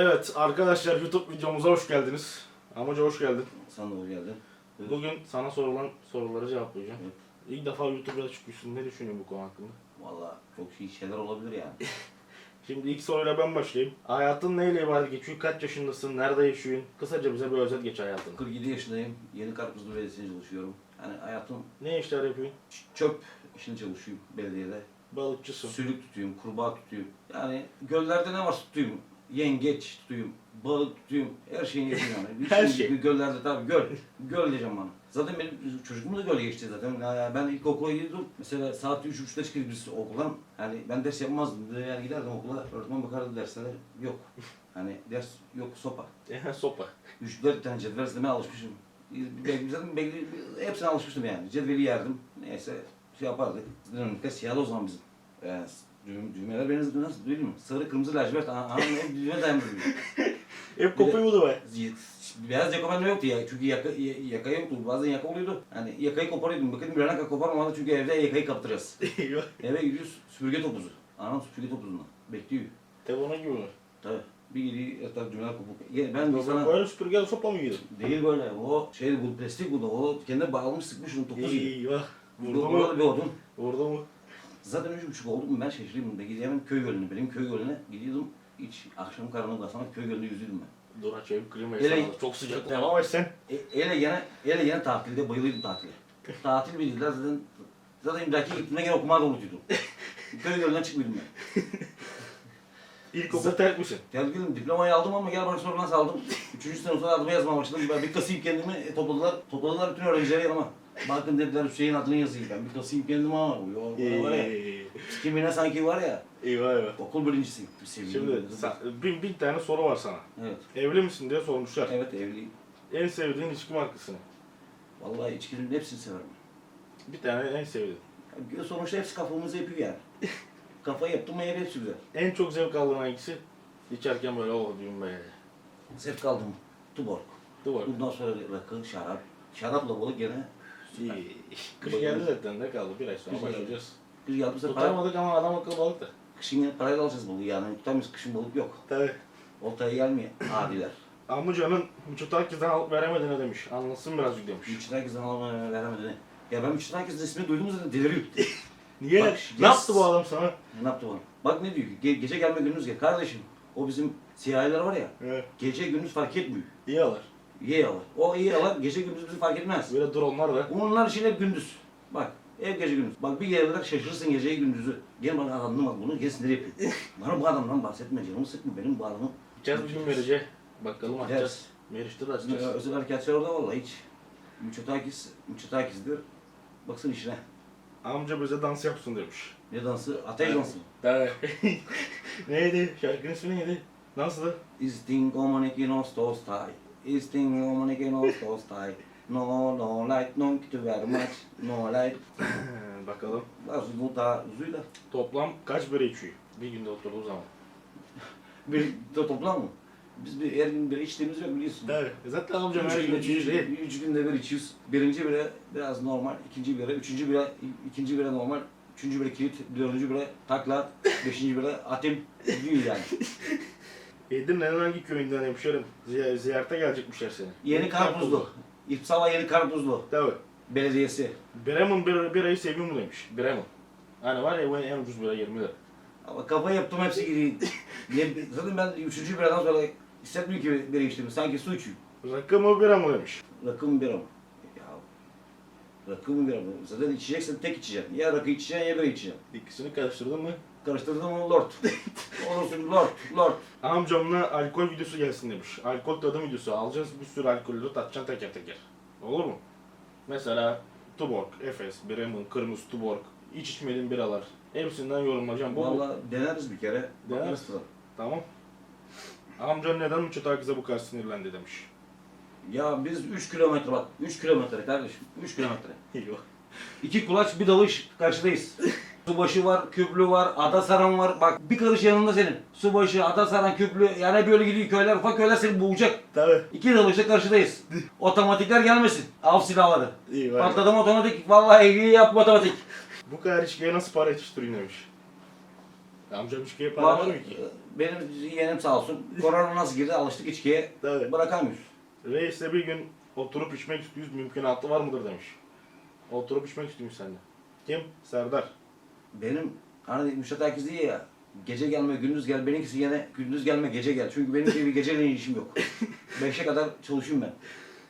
Evet arkadaşlar YouTube videomuza hoş geldiniz. Amca hoş geldin. Sen de hoş geldin. Evet. Bugün sana sorulan soruları cevaplayacağım. Evet. İlk defa YouTube'a çıkıyorsun. Ne düşünüyorsun bu konu hakkında? Valla çok iyi şeyler olabilir yani. Şimdi ilk soruyla ben başlayayım. Hayatın neyle ibaret geçiyor? Kaç yaşındasın? Nerede yaşıyorsun? Kısaca bize bir özet geç hayatını. 47 yaşındayım. Yeni Karpuzlu Belediyesi'nde çalışıyorum. Yani hayatım Ne işler yapıyorsun? çöp işinde çalışıyorum belediyede. Balıkçısın. Sülük tutuyorum, kurbağa tutuyorum. Yani göllerde ne varsa tutuyorum. Yengeç tutuyorum, balık tutuyorum. Her şeyini yapıyorum yani. Her şey- şey. Göllerde tabii göl. Göl diyeceğim bana. Zaten benim çocukluğum da göl geçti zaten. Ya ben ilkokula gidiyordum. Mesela saat 3.30'da çıkıyorduk biz okuldan. Yani ben ders yapmazdım. Yani giderdim okula. Öğretmen bakardı derslere. Yok. Hani ders yok sopa. Sopa. 3-4 tane cetvel izlemeye alışmışım. Belki, zaten belki, hepsine alışmıştım yani. Cetveli yerdim. Neyse şey yapardık. Dinamikte siyahlı o zaman bizim. Yani düğüm, düğmeler benim nasıl değil mi? Sarı, kırmızı, lacivert. Aha, hep düğme dayanmıyor. Hep kopuyordu be. Beyaz yaka bende yoktu ya. Çünkü yaka, yaka yoktu. Bazen yaka oluyordu. Hani yakayı koparıyordum. Bakın bir ana koparmamalı çünkü evde yakayı kaptıracağız. Eve gidiyoruz süpürge topuzu. Anam süpürge topuzundan. Bekliyor. Telefona gibi mi? Tabii. Bir gidiyor etraf düğmeler kopuk. Ya Ben bir sana... Böyle süpürge sopa mı giydin? Değil böyle. O şey bu plastik bu da. O kendine bağlamış sıkmış onu topuz gibi. Eyvah. Vurdu Bu mu? da bir odun. Vurdu mu? Zaten üç buçuk oldu mu ben şaşırayım. Ben gidiyordum köy gölüne. Benim köy gölüne gidiyordum. Hiç akşam karanlık basana köy gölünde yüzüyordum ben. Dur açayım klimayı Ele- sana. Çok sıcak. Devam et sen. E, ele gene, ele gene tatilde bayılıyordum tatile. Tatil bildiler zaten. Zaten imdaki gittiğimde gene okumayı da unutuyordum. köy gölünden çıkmıyordum ben. İlkokul terk misin? Gel gülüm diplomayı aldım ama gel bana sonra nasıl aldım. Üçüncü sonra adımı yazmaya başladım. Ben bir kasayım kendimi e, topladılar. Topladılar bütün öğrencileri yanıma. Bakın dediler Hüseyin adını yazayım ben. Bir kasayım kendimi ama. Yo, bana var ya. Ee, Kimine sanki var ya. Eyvah eyvah. Okul birincisiyim. Bir sevgili. Şimdi sen, bin, bin tane soru var sana. Evet. Evli misin diye sormuşlar. Evet evliyim. En sevdiğin içki markası ne? Vallahi içkinin hepsini severim. Bir tane en sevdiğin. Ya Sonuçta hepsi kafamızı yapıyor yani. Kafayı yaptım mı hep hepsi güzel. En çok zevk aldığın hangisi? İçerken böyle oh diyorum be. Zevk aldım. Tuborg. Dur bak. Bundan sonra rakı, şarap. Şarapla balık gene. İyi. Kış geldi zaten ne kaldı? Bir ay sonra Kış geldi. başlayacağız. Kış geldi bu sefer para, Tutamadık ama adam akıllı balık da. kışın yine parayla alacağız balığı yani. Tutamıyoruz kışın balık yok. Tabii. Oltaya gelmiyor adiler. Amcanın Miçotakis'den alıp veremedi ne demiş. Anlasın birazcık demiş. Müçten herkesten almaya veremedi. Ya ben Müçten herkesin ismini duydum zaten deliriyor. Niye? Bak, ne yes. yaptı bu adam sana? ne yaptı bana? Bak ne diyor? Ge- gece gelme gündüz gel. Kardeşim o bizim siyahiler var ya. Evet. Gece gündüz fark etmiyor. İyi yalar. O iyi yalar. Gece gündüz bizi fark etmez. Böyle dronlar da. Onlar için hep gündüz. Bak ev gece gündüz. Bak bir gelirler şaşırırsın geceyi gündüzü. Gel bana anlamadı bunu. Gel sinir yapıyor. bana bu adamdan bahsetme canımı sıkma. Benim bu adamı. Gideceğiz bir gün Meriç'e. Bakalım açacağız. Gideriz. Meriç'te de açacağız. özel harekatçılar orada vallahi hiç. Müçotakis, Müçotakis'dir. Baksın işine. Amca bize dans yapsın demiş. Ne dansı? Ateş dansı. Evet. neydi? Şarkının ismi neydi? Nasıldı? Isting omaneki stostai. Isting omaneki no. No, no light, no too very much. No light. Bakalım. Bu da zuyla. Toplam kaç bira içiyor? Bir günde oturduğu zaman. Bir de toplam mı? Biz bir her gün bir içtiğimiz yok biliyorsun. Evet. Zaten amcam her gün günde, içiyor üç, değil. üç günde bir içiyoruz. Birinci bire biraz normal, ikinci bire, üçüncü bire, ikinci bire normal, üçüncü bire kilit, dördüncü bire takla, beşinci bire atim gidiyor yani. Edirne'nin hangi köyünden hemşerim? Ziy- ziyarete gelecekmişler seni. Yeni Karpuzlu. İpsala Yeni Karpuzlu Tabii. Belediyesi. Bremen bir, birayı seviyor mu demiş. Bremen. Hani var ya bu en ucuz bira 20 lira. Ama kafayı yaptım hepsi gidiyor. Ne- Zaten ben üçüncü biradan sonra hissetmiyorum ki bire içtiğimi. Sanki su içiyorum. Rakı mı bira mı demiş. Rakı mı bira mı? Ya rakı mı bira mı? Zaten içeceksen tek içeceksin. Ya rakı içeceksin ya bira içeceksin. İkisini karıştırdın mı? Karıştırdın mı lord. Olursun lord, lord. Amcamla alkol videosu gelsin demiş. Alkol tadım videosu alacağız bir sürü alkolleri tatacaksın teker teker. Olur mu? Mesela Tuborg, Efes, Bremen, Kırmızı Tuborg, iç içmediğin biralar. Hepsinden yorumlayacağım. Bu, Valla deneriz bir kere. Deneriz. Bakarız. Tamam. Amcan neden Miçotakis'e bu kadar sinirlendi demiş. Ya biz 3 kilometre bak. 3 kilometre kardeşim. 3 kilometre. Yok. İki kulaç bir dalış karşıdayız. Subaşı var, Küplü var, Atasaran var. Bak bir karış yanında senin. Subaşı, Atasaran, Küplü. Yani böyle gidiyor köyler, ufak köyler seni boğacak. Tabii. İki dalışta karşıdayız. Otomatikler gelmesin. Av silahları. İyi var. Patladım otomatik. Vallahi evliyi yap otomatik. Bu kadar içkiye nasıl para yetiştiriyorsun demiş. Amcam içkiye para var mı ki? benim yeğenim sağ olsun. Korona nasıl girdi alıştık içkiye. Tabii. Bırakamıyoruz. Reis'le bir gün oturup içmek istiyoruz. Mümkünatı var mıdır demiş. Oturup içmek istiyormuş seninle. Kim? Serdar. Benim hani Müştat herkes diyor ya. Gece gelme, gündüz gel. Benimkisi yine gündüz gelme, gece gel. Çünkü benim gibi geceleyin işim yok. Beşe kadar çalışıyorum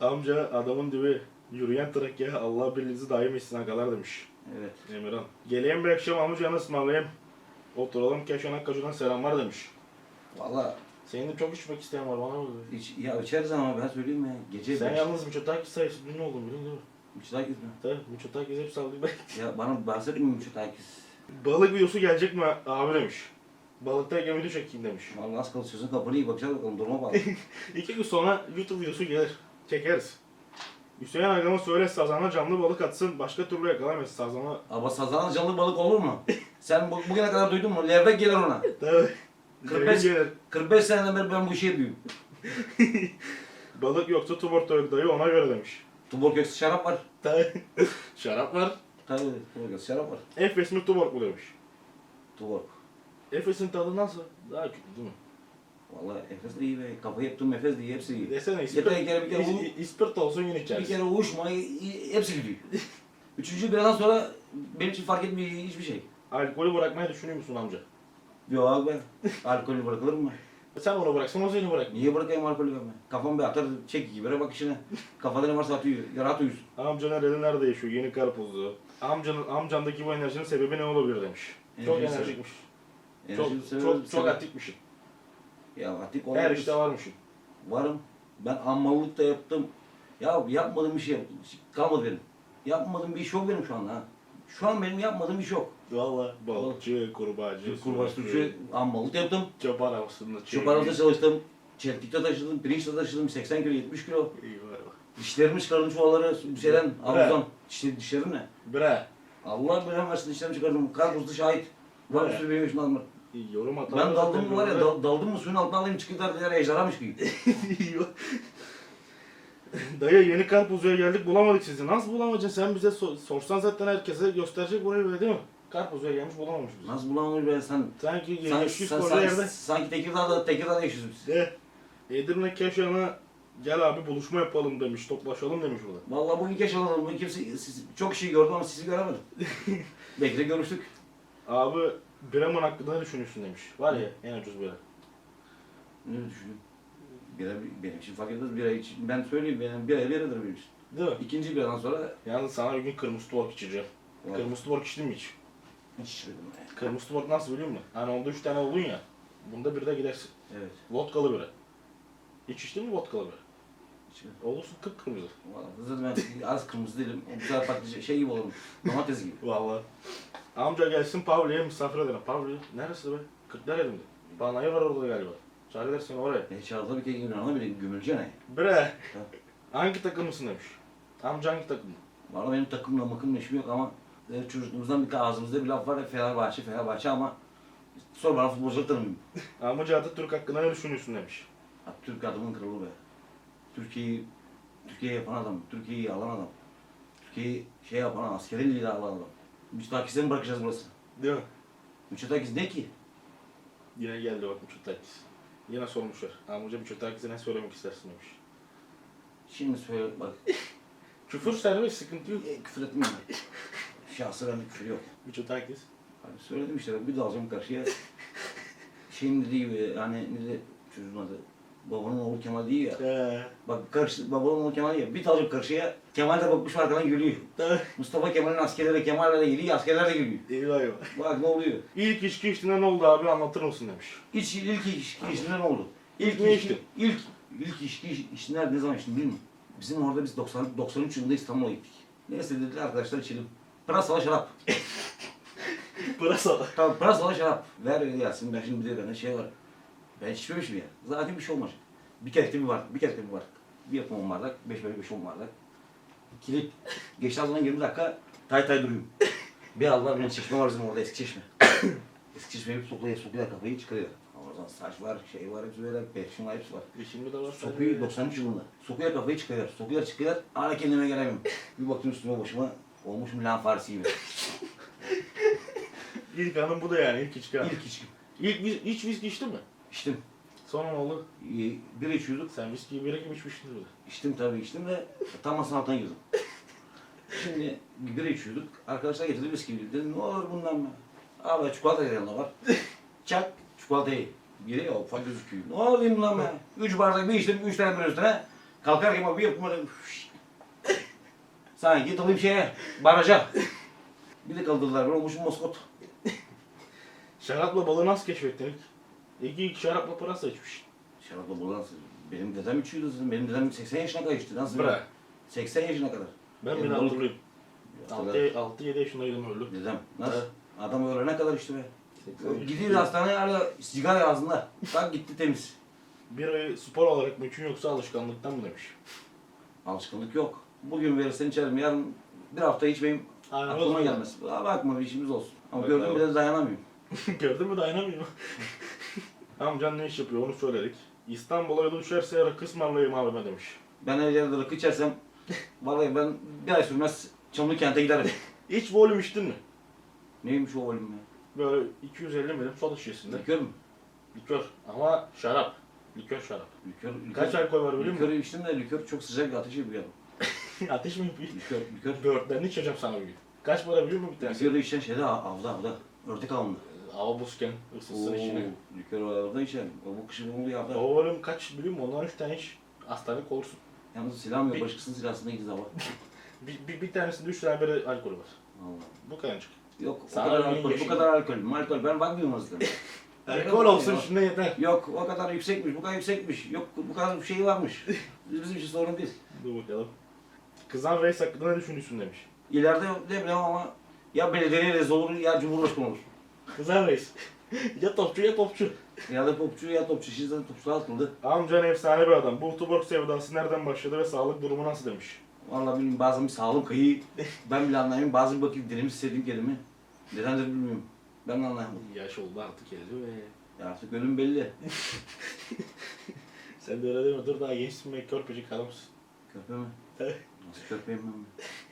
ben. Amca adamın dibi yürüyen Trakya Allah birliğinizi daim etsin agalar demiş. Evet. Emirhan. Geleyim bir akşam amcanı ısmarlayayım. Oturalım Keşan Akkacı'dan selamlar demiş. Valla Senin de çok içmek isteyen var bana mı? iç, ya içeriz ama ben söyleyeyim ya. Gece Sen beş- yalnız Miçotakis sayısı ünlü oldun biliyorsun değil mi? Müştat herkes mi? Tabii Miçotakis hep sallıyor. Ya bana bahsedeyim mi Müştat herkes? Balık videosu gelecek mi abi demiş. Balıktayken video çekeyim demiş. Az kaldı sözün kapını iyi bakacağız bakalım duruma bağlı. İki gün sonra YouTube videosu gelir. Çekeriz. Hüseyin Agam'a söyle Sazan'a canlı balık atsın. Başka türlü yakalamayız Sazan'a. Ama sazana canlı balık olur mu? Sen bu, bugüne kadar duydun mu? Levrek gelir ona. Tabii. 45 gelir. 45 seneden beri ben bu işi yapıyorum. Balık yoksa tuborg dayı ona göre demiş. Tuberköz şarap var. Tabii. Şarap var. Tabii tuberköz şarap var. Efes mi tuborg mu demiş. Tuborg. Efes'in tadı nasıl? Daha kötü değil mi? Vallahi Efes de iyi be. Kafa yaptım Efes de iyi. Hepsi iyi. Desene Yeter ispirt, bir kere bir kere is- bu- ispirt olsun yine Bir içeriz. kere uyuşma hepsi gidiyor. Üçüncü biradan sonra benim için fark etmiyor hiçbir şey. Alkolü bırakmayı düşünüyor musun amca? Yok abi ben. Alkolü bırakılır mı? Sen onu bıraksan o seni bırakmıyor. Niye bırakayım alkolü ben? Kafam bir atar çek gibi bak işine. Kafada ne varsa atıyor. Rahat uyusun. Amca nerede nerede yaşıyor? Yeni karpuzlu. Amcanın, amcandaki bu enerjinin sebebi ne olabilir demiş. Çok Enerjisi- enerjikmiş. Çok, severim, çok, çok aktifmişsin. Ya atik Her işte varmışsın. Varım. Ben ammallık da yaptım. Ya yapmadığım bir şey yaptım. Kalmadı benim. Yapmadığım bir iş yok benim şu anda ha. Şu an benim yapmadığım bir iş yok. Valla. Balıkçı, kurbağacı, Türkçe ammallık da yaptım. Çoban havasında Şu parada çalıştım. Çeltikte taşıdım, pirinçte taşıdım 80 kilo 70 kilo. Eyvah. Dişlerimi çıkardım çuvalları şeyden, havuzdan. Dişlerim, dişlerim ne? Bre. Allah bilen versin dişlerimi çıkardım. Karpuzlu şahit. Var Evet. sürü benim yaşımda adamlar. Yorum atalım. Ben daldım mı var ya, dal- daldım mı suyun altına alayım çıkıyorlar diğer ejderhamış gibi. Dayı yeni karpuzcuya geldik bulamadık sizi. Nasıl bulamayacaksın? Sen bize sor- sorsan zaten herkese gösterecek burayı böyle değil mi? Karpuzcuya gelmiş bulamamış bizi. Nasıl bulamamış ben sen? Sanki Sen, 700 sen, koca sen, yerde. sanki Tekirdağ'da, Tekirdağ'da yaşıyorsun biz. De. Edirne Keşan'a gel abi buluşma yapalım demiş. Toplaşalım demiş burada. Vallahi bugün alalım. Bugün kimse, siz, çok kişiyi gördüm ama sizi göremedim. Belki de görüştük. Abi Bremen hakkında ne düşünüyorsun demiş. Var ya en ucuz bira. Ne düşünüyorum? Bira benim için fark etmez. Bira için. Ben söyleyeyim benim bira biradır benim için. Değil mi? İkinci biradan sonra Yalnız sana bir gün kırmızı tuborg içeceğim. Vallahi Kırmızı tuborg içtin mi hiç? Hiç içmedim. ben. Kırmızı tuborg nasıl biliyor musun? Hani onda 3 tane oldun ya. Bunda bir de gidersin. Evet. Vodkalı bira. Hiç içtin mi vodkalı bira? içmedim. Olursun kıpkırmızı. Vallahi zaten ben az kırmızı değilim. Sefer patlıcan şey gibi olurum. Domates gibi. Vallahi. Amca gelsin Pavli'ye misafir edelim. Pavli neresi be? Kırklar elimde. Banayı var orada galiba. Çağır edersin oraya. E çağırdı bir kere Yunan'a bile gümülce ne? Bre. Hangi takımlısın demiş. Amca hangi takım? Valla benim takımla makımla işim yok ama e, çocukluğumuzdan bir ağzımızda bir laf var Fenerbahçe, Fenerbahçe ama sor bana futbolcuları tanımıyorum. Amca Atatürk hakkında ne düşünüyorsun demiş. Abi, Türk adamın kralı be. Türkiye'yi Türkiye'yi yapan adam, Türkiye'yi alan adam. Türkiye'yi şey yapan, askeri lider alan adam. Müçtakis'e mi bırakacağız burası? Değil mi? Müçtakis ne ki? Yine geldi bak Miçotakis. Yine sormuşlar. Amca Miçotakis'e ne söylemek istersin demiş. Şimdi söyle bak, Küfür serbest sıkıntı yok. e, küfür etmeyeyim ben. Şahsı bende küfür yok. Miçotakis. Hani söyledim işte bir dalacağım karşıya. Şeyin dediği gibi hani ne de çocuğun adı. Babanın oğlu Kemal değil ya. Eee. Bak karşı, babanın oğlu Kemal ya. Bir dalacağım karşıya. Kemal de bakmış arkadan gülüyor. Mustafa Kemal'in askerleri Kemal'le de geliyor, askerler de gülüyor. Eyvah. Bak ne oluyor? İlk içki içtiğinde ne oldu abi anlatır mısın demiş. İlk, ilk ilişki işinde ne oldu? İlk Ne içtin? ilk, ilk ilişki işinde ne zaman içtin bilmiyorum. Bizim orada biz 90, 93 yılında İstanbul'a gittik. Neyse dediler arkadaşlar içelim. Pırasalı şarap. Pırasa. Tamam pırasalı şarap. Ver Yasin ben şimdi bir de bende şey var. Ben içmemişim ya. Zaten bir şey olmaz. Bir kere bir var. Bir kere bir var. Bir yapım bardak. Beş böyle beş on bardak. Kilit. Geçti zaman 20 dakika tay tay duruyorum. Bir Allah benim çeşme var bizim orada eski çeşme. eski çeşmeye bir sokuyor, sokuyor kafayı çıkarıyor. Oradan saç var, şey var, hepsi böyle, perşin var, hepsi var. Şimdi de var. Sokuyor 93 yılında. Sokuyor kafayı çıkarıyor. Sokuyor çıkıyor. Hala kendime gelemiyorum. Bir baktım üstüme başıma olmuşum lan faresi gibi. İlk anım bu da yani ilk içki anı. İlk içkim. İlk, vis- hiç viski içtin mi? İçtim. Sonra ne oldu? İyi, Bir içiyorduk. Sen viskiyi bira gibi içmiştin burada. İçtim tabii içtim ve tam masanın altına girdim. Şimdi bira içiyorduk. Arkadaşlar getirdi viski. Dedim ne olur bundan mı? Abi çikolata yanında var. Çak çikolatayı. Biri ya ufak gözüküyor. Ne olayım lan ben? Üç bardak bir içtim, üç tane bir üstüne. Kalkarken bir yaptım öyle. Sanki dalayım şeye, baraja. Bir de kaldırdılar, ben olmuşum moskot. Şarapla balığı nasıl keşfettin ilk? İlk ilk şarapla pırasa içmiş. Şarapla bol nasıl? Benim dedem içiyordu zaten. Benim dedem 80 yaşına kadar içti. Nasıl? Bırak. 80 yaşına kadar. Ben bile balık- hatırlıyorum. Hatırlar. 6-7 yaşındaydım öldü. Dedem. Nasıl? Evet. Adam ölene kadar içti be. 80 Gidiyor hastaneye hala sigara ağzında. Bak gitti temiz. Bir ay spor olarak mı için yoksa alışkanlıktan mı demiş. Alışkanlık yok. Bugün verirsen içerim. Yarın bir hafta içmeyeyim. Aynen, Aklıma gelmez. Aa, bakma bir işimiz olsun. Ama Bak, gördüm bir de dayanamıyorum. Gördün mü dayanamıyor. Amcan ne iş yapıyor onu söyledik. İstanbul'a yolu düşerse rakı ısmarlayayım abime demiş. Ben her yerde rakı içersem vallahi ben bir ay sürmez Çamlı kente giderim. Hiç volüm içtin mi? Neymiş o oğlum ya? Böyle 250 milim soda şişesinde. Likör mü? Likör ama şarap. Likör şarap. Likör, likör. Kaç alkol var biliyor musun? Likörü içtim de likör çok sıcak bir ateş yapıyor. Ateş mi yapıyor? Likör, likör. Böğürtlerini içeceğim sana bir gün. Kaç para biliyor musun bir tanesi? Likörü içen şeyde av- avda avda. Ördek avında. Hava buzken ısıtsın içine. Likör avda içen. O bu kışın oluyor avda. O volüm kaç biliyor musun? Ondan 3 tane iç. Hastanelik olursun. Yalnız silahım yok. Bir- Başkasının silahsına gidiz hava. Bir, bir, bir tanesinde 3 tane biri alkolü var. Allah. Bu kadarcık. Yok o Sana kadar bir alkol, bu kadar alkol. Alkol ben bakmıyorum aslında. Alkol olsun şimdi yeter. Yok o kadar yüksekmiş, bu kadar yüksekmiş. Yok bu kadar bir şey varmış. Bizim için sorun değil. Dur bakalım. Kızan reis hakkında ne düşünüyorsun demiş. İleride ne bileyim ama ya belediye reis olur ya cumhurbaşkanı olur. Kızan reis. ya topçu ya topçu. Ya da popçu ya topçu. Şimdi zaten topçular atıldı. Amcan efsane bir adam. Bu tuborg sevdası nereden başladı ve sağlık durumu nasıl demiş. Vallahi bilmiyorum bazen bir sağlım kayı. Ben bile anlayamıyorum. Bazen bakayım dilimi istediğim kelime. Nedendir bilmiyorum. Ben de anlayamadım. Yaş oldu artık geldi ve... Ya artık ölüm belli. Sen de öyle deme. Dur daha gençsin ve körpecik adamsın. Köpe mi? Köpeyim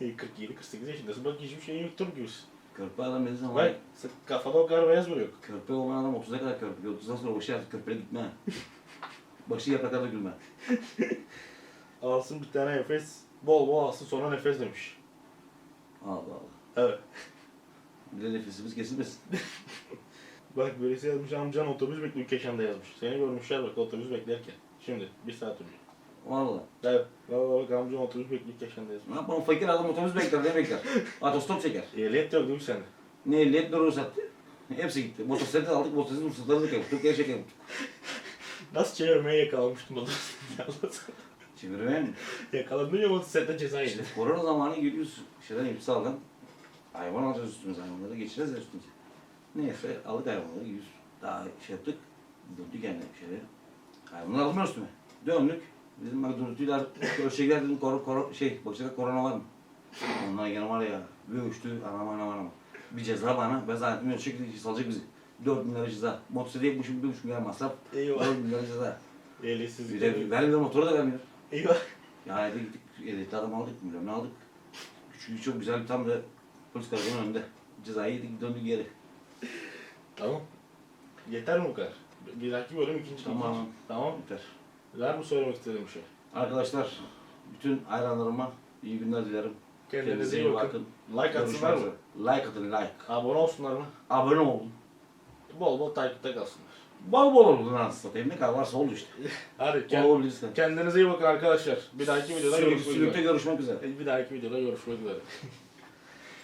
ben? 47-48 yaşındasın. Bak hiçbir şeyin yoktur gibisin. Körpe adam dediği zaman. Bak sen- kafada o kar beyaz mı yok? Körpe olan adam 30'a kadar körpe. 30'dan sonra başı artık körpele gitme. Başı yapraklarda gülme. Alsın bir tane nefes. Bol bol alsın sonra nefes demiş. Allah Allah. Evet. Bir de nefesimiz kesilmesin. Bak birisi yazmış amcan otobüs bekliyor Keşan'da yazmış. Seni görmüşler bak otobüs beklerken. Şimdi bir saat önce. Vallahi. Evet. Bekliyor Keşan'da yazmış. Ne yapalım fakir adam otobüs bekler ne bekler? Otostop çeker. Ehliyet yok değil mi sende? Ne ehliyet ne ruhsat. Hepsi gitti. Motosiklet aldık motosiklet ruhsatları da kayıp. Türkiye şeker yaptık. Nasıl çevirmeye yakalamıştım onu? Çevirmeye mi? Yakalandın ya motosiklette ceza İşte yedin. korona zamanı geliyoruz. Şeyden imsaldan. Hayvan alacağız üstümüze hayvanları geçireceğiz ya üstümüze. Neyse aldık hayvanları yüz. Daha şey yaptık. Döndük yani bir şeyler. Hayvanları almıyor üstüme. Döndük. Bizim bak dürtüler, ölçekler dedim kor, kor, şey, bakacak korona var mı? Onlar gene var ya, bir uçtu, anam anam anam. Bir ceza bana, ben zannettim ölçek salacak bizi. 4 bin lira ceza. Motosiklete yapmışım, bir buçuk lira masraf. Eyvah. 4 bin lira ceza. Ehliyetsiz. Bir de vermiyor, motoru da vermiyor. Eyvah. Ya evde gittik, ehliyetli adam aldık, milyon aldık. Küçük çok güzel bir tam da polis karakolunun önünde. Cezayı yedik, döndük geri. Tamam. Yeter mi bu kadar? Bir dahaki bölüm ikinci. Tamam. ikinci. Tamam. Yeter. Var mı söylemek istediğin bir şey? Arkadaşlar, bütün hayranlarıma iyi günler dilerim. Kendinize iyi bakın. Like atsınlar mı? Like atın, like. Abone olsunlar mı? Abone olun. Bol bol takipte kalsınlar. Bol bol olun lan satayım. Ne kadar varsa oldu işte. Hadi Bol kend- bol lütfen. kendinize iyi bakın arkadaşlar. Bir dahaki videoda görüşmek üzere. görüşmek üzere. Bir dahaki videoda görüşmek üzere.